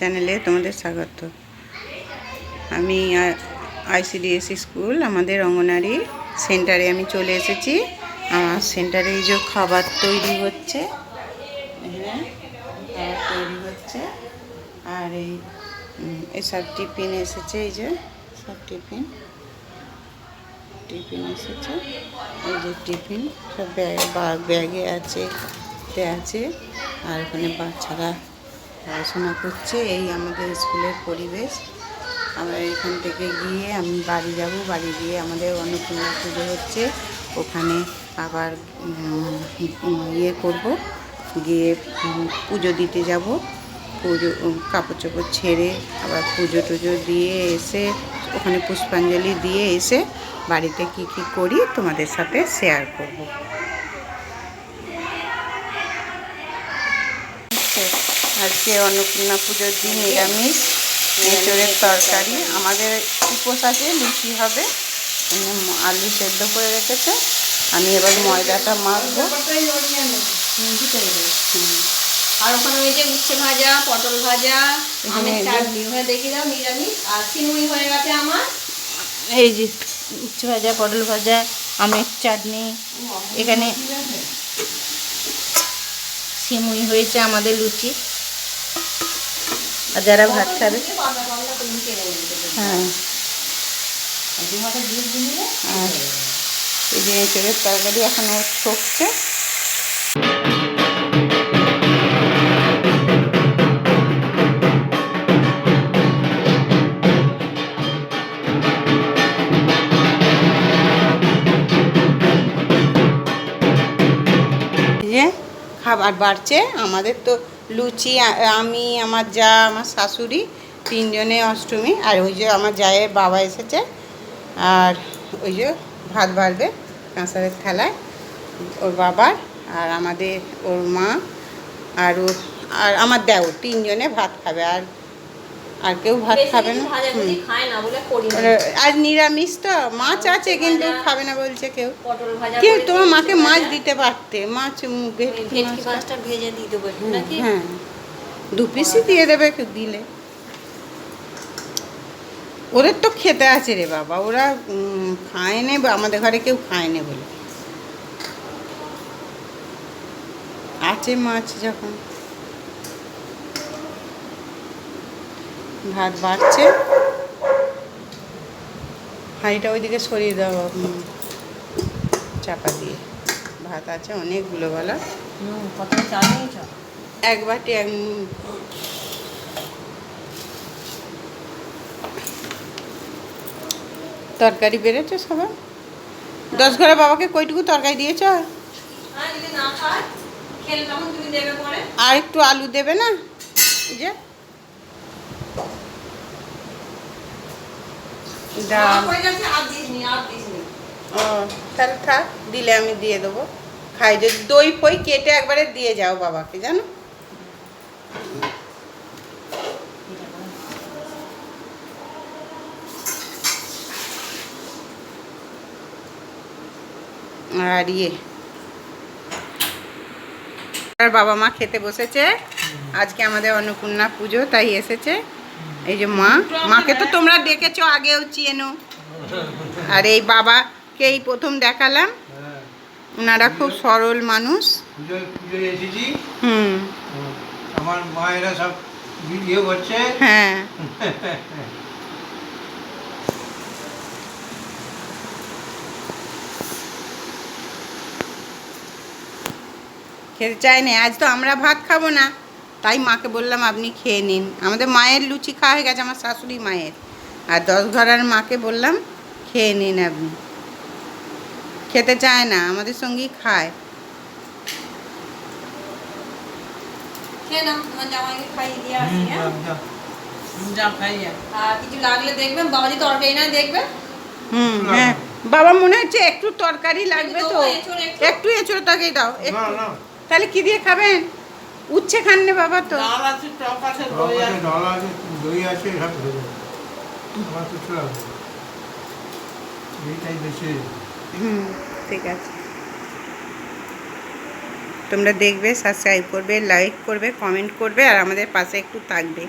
চ্যানেলে তোমাদের স্বাগত। আমি আইসিডিএসি স্কুল, আমাদের অঙ্গনারী সেন্টারে আমি চলে এসেছি। আমার সেন্টারে এই যে খাবার তৈরি হচ্ছে। এখানে খাবার তৈরি হচ্ছে। আর এই এসব টিফিন এসেছে, এই যে, সব টিফিন। টিফিন এসেছে। এই যে টিফিন, সব ব্যাগ ব্যাগে আছে আছে। আর ওখানে বাচ্চারা পড়াশোনা করছে, এই আমাদের স্কুলের পরিবেশ। আমরা এখান থেকে গিয়ে আমি বাড়ি যাব, বাড়ি গিয়ে আমাদের অন্নপূর্ণা পুজো হচ্ছে। ওখানে আবার ইয়ে করব, গিয়ে পুজো দিতে যাব। পুজো কাপড় চোপড় ছেড়ে আবার পুজো টুজো দিয়ে এসে, ওখানে পুষ্পাঞ্জলি দিয়ে এসে বাড়িতে কি কি করি তোমাদের সাথে শেয়ার করব। আজকে অন্নপূর্ণা পুজোর দিন নিরামিষ এঁচড়ের তরকারি। আমাদের উপোস আছে লুচি হবে। আলু সেদ্ধ করে রেখেছে। আমি এবার ময়দাটা মাখবো। আর ওখানে ওই যে উচ্ছে ভাজা পটল ভাজা আমের যে- চাটনি। হয়ে দেখি দাও নিরামিষ। আর সিমুই হয়ে গেছে আমার। এই যে উচ্ছে ভাজা পটল ভাজা আমের চাটনি। এখানে সিমুই হয়েছে আমাদের লুচি। আর যারা ভাত খাবে। হ্যাঁ। আর এই যে এঁচড়ের তরকারি ছকছে এই খাবার বাড়ছে, আমাদের তো লুচি আমি, আমার যা, আমার শাশুড়ি তিনজনে অষ্টমী, আর ওই যে আমার জায়ের বাবা এসেছে, আর ওই যে ভাত বাড়বে কাঁসারের থালায়, ওর বাবার, আর আমাদের ওর মা, আর আর আমার দেও তিনজনে ভাত খাবে, আর আর কেউ ভাত খাবে না। আর- নিরামিষ তো মাছ আছে কিন্তু খাবে না বলছে কেউ। কেউ তোমার মাকে মাছ দিতে পারতে মাছ ভেজে দিয়ে দেবো নাকি? হ্যাঁ। দু পিসই দিয়ে দেবে দিলে। ওদের তো খেতে আছে রে বাবা ওরা খায় নে বা আমাদের ঘরে কেউ খায় নে বলে। আছে মাছ যখন। ভাত বাড়ছে। হাঁড়িটা ওইদিকে সরিয়ে দেওয়া চাপা দিয়ে। ভাত আছে অনেকগুলো বেলা। এক বাটি এক তরকারি বেড়েছে সবাই দশ ঘরে বাবাকে কইটুকু তরকারি দিয়েছ? পরে। আর একটু আলু দেবে না? যে। ডাল তাহলে থাক দিলে আমি দিয়ে দেবো। খাই যদি দই ফই কেটে একবারে দিয়ে যাও বাবাকে জানো? আর ইয়ে। আর বাবা মা খেতে বসেছে। আজকে আমাদের অন্নপূর্ণা পুজো তাই এসেছে। এই যে মা মাকে তো তোমরা দেখেছ আগেও চেনো আর এই বাবাকে এই প্রথম দেখালাম। ওনারা খুব সরল মানুষ। হুম। আমার মায়েরা সব ভিডিও করছে। হ্যাঁ। খেতে চাই না আজ তো আমরা ভাত খাব না। তাই মাকে বললাম আপনি খেয়ে নিন। আমাদের মায়ের লুচি খাওয়া হয়ে গেছে আমার শাশুড়ি মায়ের। আর দশ ঘরের মাকে বললাম খেয়ে নিন আপনি। খেতে চায় না আমাদের সঙ্গেই খায়। বাবা মনে হচ্ছে একটু তরকারি লাগবে তো। একটু? এঁচড় তরকারি দাও তাহলে কি দিয়ে খাবেন? উচ্ছে খাননে বাবা তো। ডাল আছে টক আছে দই আছে ডাল আছে দই আছে সব আমার কিছু লাগবে এইটাই বেশি। হুম ঠিক আছে। তোমরা দেখবে সাবস্ক্রাইব করবে লাইক করবে কমেন্ট করবে আর আমাদের পাশে একটু থাকবে।